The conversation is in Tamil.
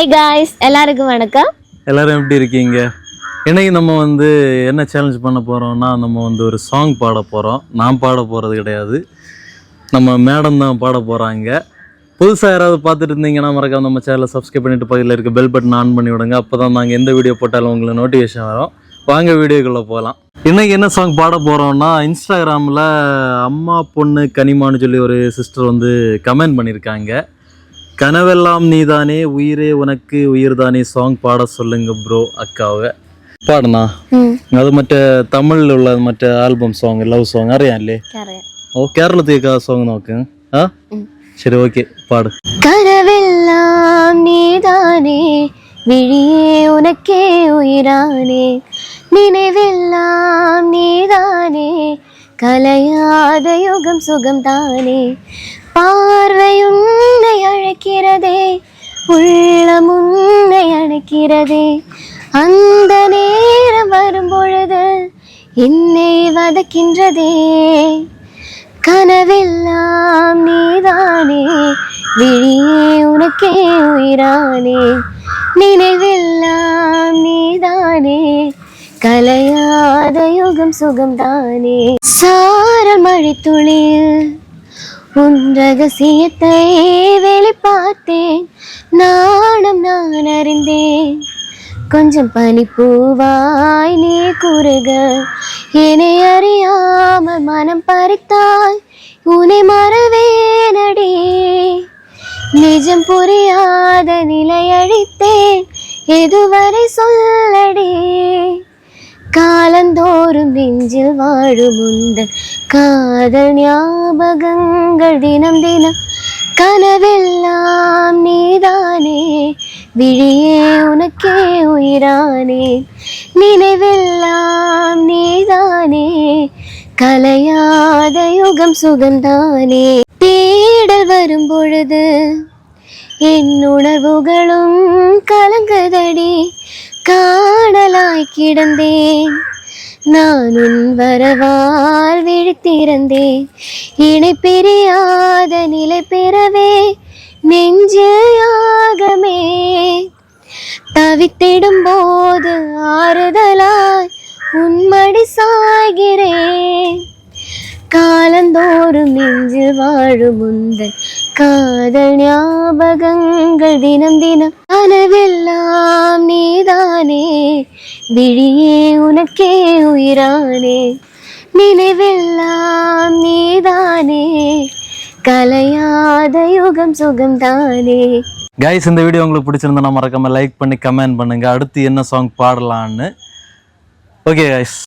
ஹாய் காய்ஸ் எல்லாருக்கும் வணக்கம். எல்லாரும் எப்படி இருக்கீங்க? இன்னைக்கு நம்ம வந்து என்ன சேலஞ்ச் பண்ண போகிறோம்னா நம்ம வந்து ஒரு சாங் பாட போகிறோம் நான் பாட போகிறது கிடையாது. நம்ம மேடம் தான் பாட போகிறாங்க புதுசாக யாராவது பார்த்துட்டு இருந்தீங்கன்னா மறக்காம நம்ம சேனலை சப்ஸ்கிரைப் பண்ணிட்டு பக்கத்தில் இருக்க பெல் பட்டன் ஆன் பண்ணி விடுங்க. அப்போ தான் நாங்கள் எந்த வீடியோ போட்டாலும் உங்களுக்கு நோட்டிஃபிகேஷன் வரும். வாங்க வீடியோக்குள்ளே போகலாம் இன்றைக்கி என்ன சாங் பாட போகிறோம்னா இன்ஸ்டாகிராமில் அம்மா பொண்ணு கனிமான்னு சொல்லி ஒரு சிஸ்டர் வந்து கமெண்ட் பண்ணியிருக்காங்க கனவெல்லாம் நீதானே உயிரே உனக்கு உயிர்தானே சாங் பாட சொல்லுங்க ப்ரோ அக்காவை പാടുന്നാ അത് മറ്റേ തമിഴിലുള്ള മറ്റേ ആൽബം സോങ് ലവ് സോങ് അറിയാല്ലേ ഓ കേരളത്തേക്ക് ആ സോങ് നോക്ക് ആ ശരി ഓക്കെ പാട് கனவெல்லாம் நீதானே விழியே உனக்கே உயிரானே நினைவெல்லாம் நீதானே கலையாத யுகம் சுகம் தானே பார்வை உன்னை அழைக்கிறதே உள்ளம் உன்னை அழைக்கிறதே அந்த நேரம் வரும் பொழுது என்னை வதக்கின்றதே. கனவெல்லாம் நீதானே விழியே உனக்கே உயிரானே. நினைவெல்லாம் நீதானே கலையாத யுகம் சுகம்தானே. சாரல் மழை துளியில் உன் ரகசியத்தை வெளிப்பார்த்தேன். நாணம் நான் அறிந்தேன். கொஞ்சம் பனி பூவாய் நீ கூறுக. என்னை அறியாமல் மனம் பறித்தாய். உனை மறவேனடி நிஜம் புரியாத நிலை அழித்தேன். எதுவரை சொல்லடி. காலந்தோறும் நெஞ்சில் வாழும் உந்தன் காதல் ஞாபகங்கள் தினம் தினம் கனவெல்லாம் நீதானே. விழியே உனக்கே உயிரானே. நினைவெல்லாம் நீதானே. கலையாத யுகம் சுகம்தானே தேடல் வரும் பொழுது என் உணர்வுகளும் கலங்குதடி. காணலாய் கிடந்தேன். நான் உன் வரவால் விழித்திருந்தேன். இணை பிரியாத நிலை பெறவே நெஞ்சில் தவித்திடும் போது ஆறுதலாய் உன்மடி சாய்கிறேன். காலந்தோறும் நெஞ்சு வாழும் முந்தன் காதல் ஞாபகங்கள் தினம் தினம் கனவெல்லாம் நீதானே. விழியே உனக்கே உயிரானே. நினைவெல்லாம் நீதானே. கலையாத யுகம் சுகம் தானே கைஸ் இந்த வீடியோ உங்களுக்கு பிடிச்சிருந்தா மறக்காம லைக் பண்ணி கமெண்ட் பண்ணுங்க. அடுத்து என்ன சாங் பாடலான்னு ஓகே கைஸ்